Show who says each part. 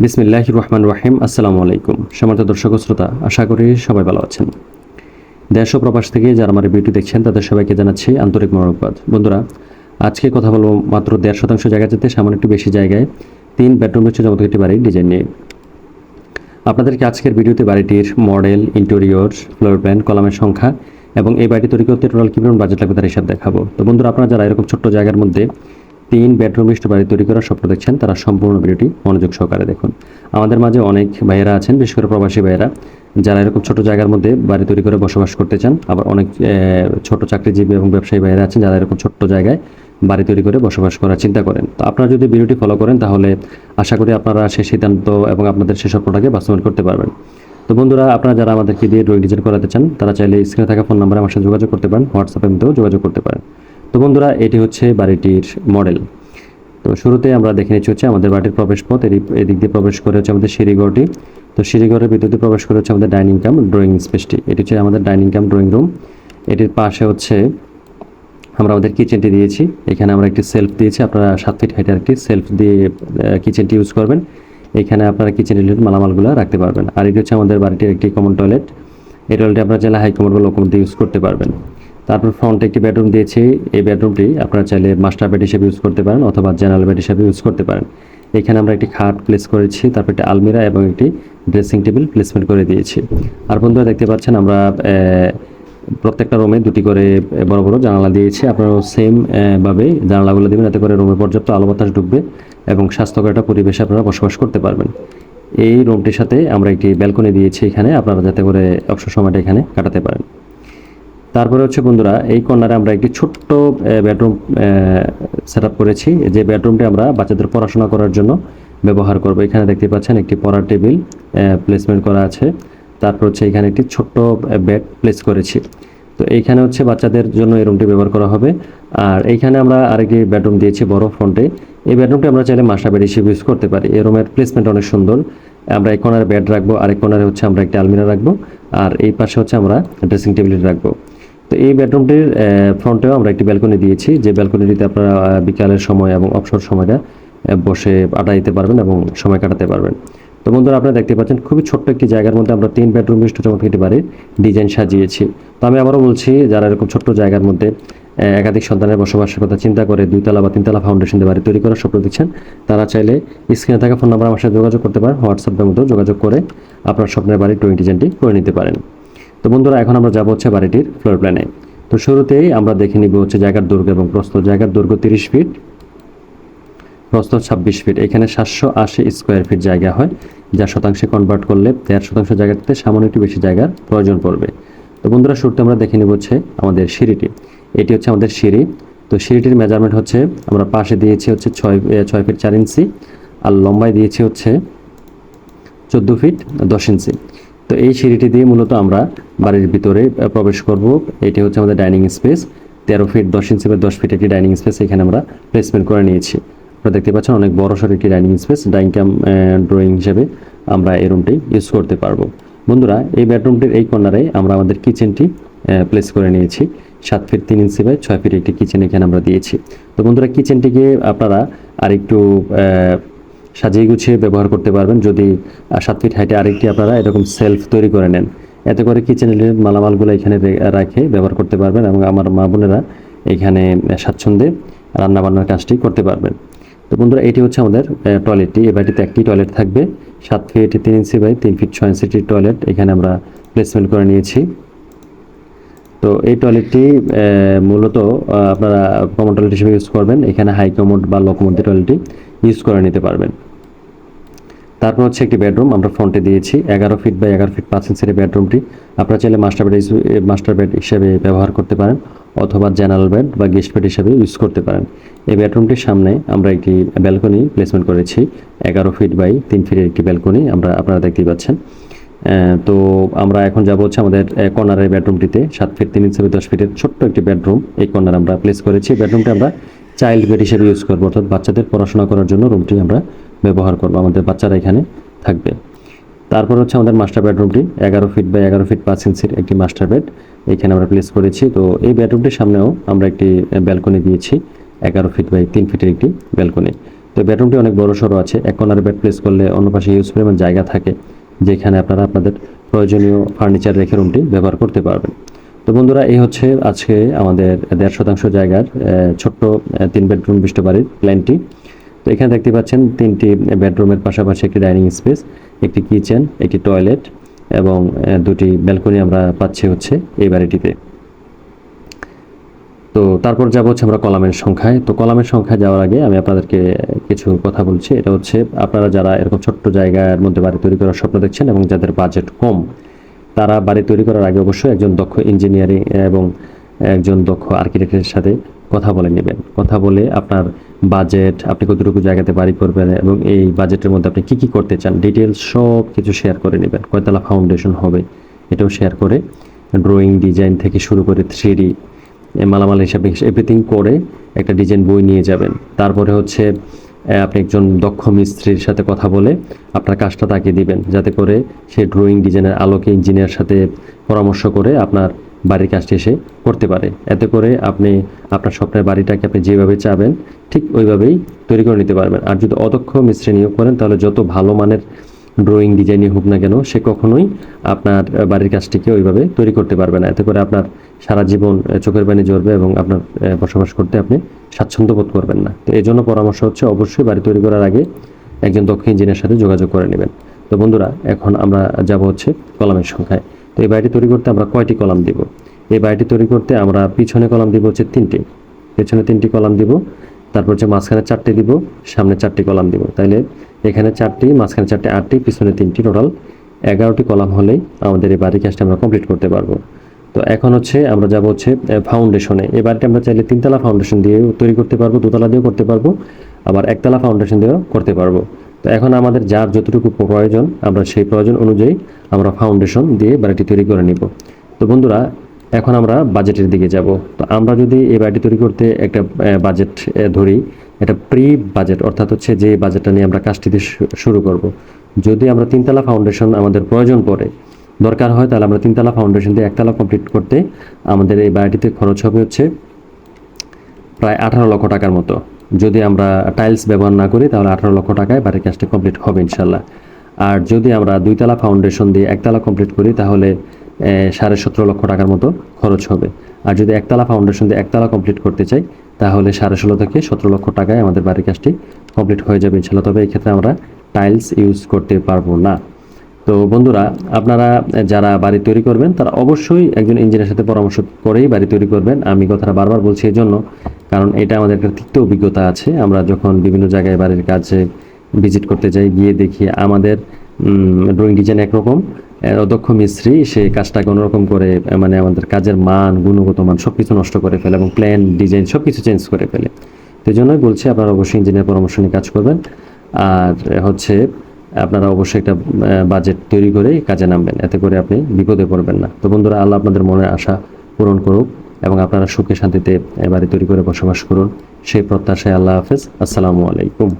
Speaker 1: বিসমিল্লাহ রহমান রাহিম আসসালামু আলাইকুম। সমান্ত দর্শক শ্রোতা, আশা করি সবাই ভালো আছেন। দেশ ও প্রবাস থেকে যারা আমার ভিডিও দেখছেন, তাদের সবাইকে জানাচ্ছি আন্তরিক মোরকবাদ বন্ধুরা, আজকে কথা বলব মাত্র দেড় শতাংশ জায়গা যেতে, সামান্য একটু বেশি জায়গায়, তিন বেডরুম হচ্ছে চমৎকার একটি বাড়ির ডিজাইন নিয়ে। আপনাদেরকে আজকের ভিডিওতে বাড়িটির মডেল ইন্টেরিয়র ফ্লোর প্ল্যান কলামের সংখ্যা এবং এই বাড়িটি তৈরি করতে টোটাল কী পরিমাণ বাজেট লাগবে তার হিসাব দেখাবো। তো বন্ধুরা, আপনারা যারা এরকম ছোট্ট জায়গার মধ্যে তিন বেডরুম বিশিষ্ট বাড়ি তৈরি করার স্বপ্ন দেখছেন তারা সম্পূর্ণ ভিডিওটি মনোযোগ সহকারে দেখুন। আমাদের মাঝে অনেক ভাইয়েরা আছেন, বিশেষ করে প্রবাসী ভাইয়েরা, যারা এরকম ছোট জায়গার মধ্যে বাড়ি তৈরি করে বসবাস করতে চান। আবার অনেক ছোট চাকরিজীবী এবং ব্যবসায়ী ভাইয়েরা আছেন যারা এরকম ছোট্ট জায়গায় বাড়ি তৈরি করে বসবাস করার চিন্তা করেন। তো আপনারা যদি ভিডিওটি ফলো করেন, তাহলে আশা করি আপনারা সেই সিদ্ধান্ত এবং আপনাদের সেই স্বপ্নটাকে বাস্তবায়ন করতে পারবেন। তো বন্ধুরা, আপনারা যারা আমাদেরকে দিয়ে ড্রয়িং ডিজাইন করাতে চান, তারা চাইলে স্ক্রিনে থাকা ফোন নাম্বারে আমার সাথে যোগাযোগ করতে পারেন হোয়াটসঅ্যাপের মধ্যেও যোগাযোগ করতে পারেন। তো বন্ধুরা, এটি হচ্ছে বাড়িটির মডেল। তো শুরুতে আমরা দেখে নিচ্ছি হচ্ছে আমাদের বাড়ির প্রবেশপথ এদিক এদিক দিয়ে প্রবেশ করে হচ্ছে আমাদের সিঁড়িঘরটি তো সিঁড়িঘরের ভিতর প্রবেশ করে হচ্ছে আমাদের ডাইনিং কাম, ড্রয়িং স্পেসটি। এটি হচ্ছে আমাদের ডাইনিং কাম, ড্রয়িং রুম। এটির পাশে হচ্ছে আমরা আমাদের কিচেনটি দিয়েছি। এখানে আমরা একটি সেলফ দিয়েছি। আপনারা সাত ফিট হাইটের একটি সেলফ দিয়ে কিচেনটি ইউজ করবেন। এখানে আপনারা কিচেন রিলেটেড মালামালগুলো রাখতে পারবেন। আর এটি হচ্ছে আমাদের বাড়িটির একটি কমন টয়লেট। এই টয়লেটে আপনারা চাইলে হাই কমোড বা লো ইউজ করতে পারবেন। তারপর ফ্রন্টে একটি বেডরুম দিয়েছি। এই বেডরুমটি আপনারা চাইলে মাস্টার বেড হিসেবে ইউজ করতে পারেন অথবা জেনারেল বেড হিসেবে ইউজ করতে পারেন। এখানে আমরা একটি খাট প্লেস করেছি, তারপর একটি আলমিরা এবং একটি ড্রেসিং টেবিল প্লেসমেন্ট করে দিয়েছি। আর বন্ধুরা দেখতে পাচ্ছেন আমরা প্রত্যেকটা রুমে দুটি করে বড় বড় জানালা দিয়েছি। আপনারাও সেম ভাবে জানালাগুলো দেবেন। যাতে করে রুমে পর্যাপ্ত আলো বাতাস ঢুকবে এবং স্বাস্থ্যকর একটা পরিবেশে আপনারা বসবাস করতে পারবেন। এই রুমটির সাথে আমরা একটি ব্যালকনি দিয়েছি এখানে। আপনারা যাতে করে অবসর সময়টা এখানে কাটাতে পারেন। তারপরে হচ্ছে বন্ধুরা, এই কর্নারে আমরা একটি ছোট্ট বেডরুম সেট করেছি। যে বেডরুমটি আমরা বাচ্চাদের পড়াশোনা করার জন্য ব্যবহার করব। এখানে দেখতে পাচ্ছেন একটি পড়ার টেবিল প্লেসমেন্ট করা আছে। তারপর হচ্ছে এখানে একটি ছোট্ট বেড প্লেস করেছি। তো এইখানে হচ্ছে বাচ্চাদের জন্য এই রুমটি ব্যবহার করা হবে। আর এইখানে আমরা আরেকটি বেডরুম দিয়েছি বড় ফ্রন্টে। এই বেডরুমটি আমরা চাইলে মাস্টার বেড হিসেবে ইউজ করতে পারি। এই রুমের প্লেসমেন্ট অনেক সুন্দর। আমরা এক কোনারে বেড রাখব। আরেক কোনারে হচ্ছে আমরা একটি আলমিরা রাখব। আর এই পাশে হচ্ছে আমরা ড্রেসিং টেবিল রাখব। তো এই বেডরুমটির ফ্রন্টেও আমরা একটি ব্যালকনি দিয়েছি। যে ব্যালকনিটিতে আপনারা বিকালের সময় এবং অবসর সময়টা বসে আটা দিতে পারবেন এবং সময় কাটাতে পারবেন। তো বন্ধুরা, আপনারা দেখতে পাচ্ছেন খুবই ছোট্ট একটি জায়গার মধ্যে আমরা তিন বেডরুম বিশিষ্ট চমৎকার একটি বাড়ির ডিজাইন সাজিয়েছি। তো আমি আবারও বলছি, যারা এরকম ছোট্ট জায়গার মধ্যে একাধিক সন্তানের বসবাসের কথা চিন্তা করে দুইতলা বা তিনতলা ফাউন্ডেশন দিয়ে বাড়ি তৈরি করার স্বপ্ন দিচ্ছেন তারা চাইলে স্ক্রিনে থাকা ফোন নাম্বার আমার সাথে যোগাযোগ করতে পারেন হোয়াটসঅ্যাপের মধ্যেও যোগাযোগ করে আপনার স্বপ্নের বাড়ির ড্রয়িং ডিজাইনটি করে নিতে পারেন। তো বন্ধুরা, এখন আমরা যাব হচ্ছে বাড়িটির ফ্লোর প্ল্যানে তো শুরুতেই আমরা দেখে নিব হচ্ছে জায়গার দৈর্ঘ্য এবং প্রস্থ। জায়গার দৈর্ঘ্য তিরিশ ফিট, প্রস্থ ছাব্বিশ ফিট। এখানে সাতশো আশি স্কোয়ার ফিট জায়গা হয় যা শতাংশে কনভার্ট করলে দেড় শতাংশ জায়গাটিতে সামান্য একটু বেশি জায়গার প্রয়োজন পড়বে। তো বন্ধুরা, শুরুতে আমরা দেখে নিব হচ্ছে আমাদের সিঁড়িটি। এটি হচ্ছে আমাদের সিঁড়ি। তো সিঁড়িটির মেজারমেন্ট হচ্ছে, আমরা পাশে দিয়েছি হচ্ছে ছয় ছয় ফিট চার ইঞ্চি, আর লম্বায় দিয়েছি হচ্ছে চোদ্দ ফিট দশ ইঞ্চি। তো এই সিঁড়িটি দিয়ে মূলত আমরা বাড়ির ভিতরে প্রবেশ করব। এটি হচ্ছে আমাদের ডাইনিং স্পেস। তেরো ফিট দশ ইঞ্চি বা দশ ফিট একটি ডাইনিং স্পেস। এখানে আমরা প্লেসমেন্ট করে নিয়েছি। আপনারা দেখতে পাচ্ছেন অনেক বড় সড়ো একটি dining space. Dining cum drawing হিসেবে আমরা এই রুমটি ইউজ করতে পারব। বন্ধুরা এই বেডরুমটির এই কর্নারে আমরা আমাদের কিচেনটি প্লেস করে নিয়েছি। সাত ফিট তিন ইঞ্চি বাই ছয় ফিট একটি কিচেন এখানে আমরা দিয়েছি। তো বন্ধুরা কিচেনটিকে আপনারা আরেকটু আহ, সাজিয়ে গুছিয়ে ব্যবহার করতে পারবেন যদি সাত ফিট হাইটে আরেকটি আপনারা এরকম সেলফ তৈরি করে নেন। এতে করে কিচেনের মালামালগুলো এখানে রাখে, ব্যবহার করতে পারবেন এবং আমার মা বোনেরা এখানে স্বাচ্ছন্দ্যে রান্নাবান্নার কাজটি করতে পারবেন। তো বন্ধুরা, এটি হচ্ছে আমাদের টয়লেটটি এই বাড়িতে একটি টয়লেট থাকবে। সাত ফিট তিন ইঞ্চি বাই তিন ফিট ছয় ইঞ্চি টয়লেট এখানে আমরা প্লেসমেন্ট করে নিয়েছি। তো এই টয়লেটটি মূলত আপনারা কমন টয়লেট হিসেবে ইউজ করবেন। এখানে হাই কমোড বা লো কমোড টয়লেটটি ইউজ করে নিতে পারবেন। তারপর হচ্ছে একটি বেডরুম আমরা ফ্রন্টে দিয়েছি। এগারো ফিট বাই এগারো ফিট পাঁচ ইঞ্চের বেডরুমটি আপনারা চাইলে মাস্টার বেড মাস্টার বেড হিসেবে ব্যবহার করতে পারেন, অথবা জেনারেল বেড বা গেস্ট বেড হিসেবে ইউজ করতে পারেন। এই বেডরুমটির সামনে আমরা একটি ব্যালকনি প্লেসমেন্ট করেছি। এগারো ফিট বাই তিন ফিটের একটি ব্যালকনি আমরা, আপনারা দেখতেই পাচ্ছেন। তো আমরা এখন যাব হচ্ছে আমাদের কর্নারের বেডরুমটিতে সাত ফিট তিন ইঞ্চি দশ ফিটের ছোট্ট একটি বেডরুম এই কর্নার আমরা প্লেস করেছি। বেডরুমটি আমরা চাইল্ড বেড হিসেবে ইউজ করব, অর্থাৎ বাচ্চাদের পড়াশোনা করার জন্য রুমটি আমরা ব্যবহার করব, আমাদের বাচ্চারা এখানে থাকবে। তারপর হচ্ছে আমাদের মাস্টার বেডরুমটি এগারো ফিট বাই এগারো ফিট পাঁচ ইঞ্চির একটি মাস্টার বেড এখানে আমরা প্লেস করেছি। তো এই বেডরুমটির সামনেও আমরা একটি ব্যালকনি দিয়েছি, এগারো ফিট বাই তিন ফিটের একটি ব্যালকনি তো বেডরুমটি অনেক বড় সড়ো আছে, এক কর্নারে বেড প্লেস করলে অন্য পাশে ইউজ পরিমাণ জায়গা থাকে, যেখানে আপনারা আপনাদের প্রয়োজনীয় ফার্নিচার রেখে রুমটি ব্যবহার করতে পারবেন। তো বন্ধুরা, এই হচ্ছে আজকে আমাদের দেড় শতাংশ জায়গার ছোট্ট তিন বেডরুম বিশিষ্ট বাড়ির প্ল্যানটি। তো এখানে দেখতে পাচ্ছেন তিনটি বেডরুমের পাশাপাশি একটি ডাইনিং স্পেস, একটি কিচেন, একটি টয়লেট এবং দুটি ব্যালকনি আমরা পাচ্ছি হচ্ছে এই বাড়িটিতে। তো তারপর যাব হচ্ছে আমরা কলামের সংখ্যায়। তো কলামের সংখ্যায় যাওয়ার আগে আমি আপনাদেরকে কিছু কথা বলছি। এটা হচ্ছে আপনারা যারা এরকম ছোট্ট জায়গার মধ্যে বাড়ি তৈরি করার স্বপ্ন দেখছেন এবং যাদের বাজেট কম তারা বাড়ি তৈরি করার আগে অবশ্যই একজন দক্ষ ইঞ্জিনিয়ারিং এবং একজন দক্ষ আর্কিটেক্টের সাথে কথা বলে নেবেন। কথা বলে আপনার বাজেট, আপনি কতটুকু জায়গাতে বাড়ি করবেন এবং এই বাজেটের মধ্যে আপনি কি কি করতে চান ডিটেলস সব কিছু শেয়ার করে নেবেন। কয়তলা ফাউন্ডেশন হবে, এটাও শেয়ার করে ড্রয়িং, ডিজাইন থেকে শুরু করে থ্রি মালামাল হিসাবে এভরিথিং করে একটা ডিজাইন বই নিয়ে যাবেন। তারপরে হচ্ছে আপনি একজন দক্ষ মিস্ত্রির সাথে কথা বলে আপনার কাজটা তাকে দিবেন, যাতে করে সে ড্রয়িং ডিজাইনের আলোকে ইঞ্জিনিয়ার সাথে পরামর্শ করে আপনার বাড়ির কাজটি এসে করতে পারে। এতে করে আপনি আপনার স্বপ্নের বাড়িটাকে আপনি যেভাবে চাবেন, ঠিক ওইভাবেই তৈরি করে নিতে পারবেন। আর যদি অদক্ষ মিস্ত্রি নিয়োগ করেন, তাহলে যত ভালো মানের ড্রয়িং ডিজাইনই হোক না কেন, সে কখনোই আপনার বাড়ির কাজটিকে ওইভাবে তৈরি করতে পারবে না। এতে করে আপনার সারা জীবন চোখের পানি জ্বরবে এবং আপনার বসবাস করতে আপনি স্বাচ্ছন্দ্য বোধ করবেন না। তো এই জন্য পরামর্শ হচ্ছে, অবশ্যই বাড়ি তৈরি করার আগে একজন দক্ষ ইঞ্জিনিয়ার সাথে যোগাযোগ করে নেবেন। তো বন্ধুরা, এখন আমরা যাব হচ্ছে কলামের সংখ্যায়। তো এই বাড়িটি তৈরি করতে আমরা কয়টি কলাম দিব? এই বাড়িটি তৈরি করতে আমরা পিছনে কলাম দিব হচ্ছে তিনটি। পেছনে তিনটি কলাম দিব, তারপর হচ্ছে মাঝখানে চারটি দিব, সামনে চারটি কলাম দিব। তাইলে এখানে চারটি, মাঝখানে চারটি, আটটি, পিছনে তিনটি টোটাল। এগারোটি কলাম হলেই আমাদের এই বাড়ির কাজটা আমরা কমপ্লিট করতে পারব। তো এখন হচ্ছে আমরা যাব হচ্ছে ফাউন্ডেশনে এই বাড়িটা আমরা চাইলে তিনতলা ফাউন্ডেশন দিয়েও তৈরি করতে পারব, দোতলা দিয়েও করতে পারব, আবার একতলা ফাউন্ডেশন দিয়েও করতে পারব। তো এখন আমাদের যার যতটুকু প্রয়োজন, আমরা সেই প্রয়োজন অনুযায়ী আমরা ফাউন্ডেশন দিয়ে বাড়িটি তৈরি করে নিব। তো বন্ধুরা এখন আমরা বাজেটের দিকে যাব। তো আমরা যদি এই বাড়িটি তৈরি করতে একটা বাজেট ধরি, এটা প্রি বাজেট অর্থাৎ হচ্ছে যে বাজেটটা নিয়ে আমরা কাজটি দিয়ে শু- শুরু করব। যদি আমরা তিনতলা ফাউন্ডেশন আমাদের প্রয়োজন পড়ে, দরকার হয়, তাহলে আমরা তিনতলা ফাউন্ডেশন দিয়ে একতলা কমপ্লিট করতে আমাদের এই বাড়িটিতে খরচ হবে হচ্ছে প্রায় আঠারো লক্ষ টাকার মতো। যদি আমরা টাইলস ব্যবহার না করি, তাহলে আঠারো লক্ষ টাকায় বাড়ির কাজটা কমপ্লিট হবে ইনশাল্লাহ আর যদি আমরা দুইতলা ফাউন্ডেশন দিয়ে একতলা কমপ্লিট করি, তাহলে সাড়ে সতেরো লক্ষ টাকার মতো খরচ হবে। আর যদি একতলা ফাউন্ডেশন দিয়ে একতলা কমপ্লিট করতে চাই, তাহলে সাড়ে ষোলো থেকে সতেরো লক্ষ টাকায় আমাদের বাড়ির কাজটি কমপ্লিট হয়ে যাবে ইনশাল্লাহ তবে এই ক্ষেত্রে আমরা টাইলস ইউজ করতে পারব না। তো বন্ধুরা, আপনারা যারা বাড়ি তৈরি করবেন, তারা অবশ্যই একজন ইঞ্জিনিয়ারের সাথে পরামর্শ করেই বাড়ি তৈরি করবেন। আমি কথাটা বারবার বলছি এই জন্য কারণ এটা আমাদের একটা তিক্ত অভিজ্ঞতা আছে। আমরা যখন বিভিন্ন জায়গায় বাড়ির কাছে ভিজিট করতে যাই, গিয়ে দেখি আমাদের ড্রয়িং ডিজাইন একরকম। অদক্ষ মিস্ত্রি, সে কাজটাকে অন্যরকম করে মানে আমাদের কাজের মান, গুণগত মান সব কিছু নষ্ট করে ফেলে এবং প্ল্যান ডিজাইন সব কিছু চেঞ্জ করে ফেলে। এই জন্যই বলছি, আপনারা অবশ্যই ইঞ্জিনিয়ার পরামর্শ নিয়ে কাজ করবেন। আর হচ্ছে, আপনারা অবশ্যই একটা বাজেট তৈরি করে কাজে নামবেন। এতে করে আপনি বিপদে পড়বেন না। তো বন্ধুরা, আল্লাহ আপনাদের মনের আশা পূরণ করুক এবং আপনারা সুখে শান্তিতে এ, বাড়ি তৈরি করে বসবাস করুন। সেই প্রত্যাশায় আল্লাহ হাফেজ। আসসালামু আলাইকুম।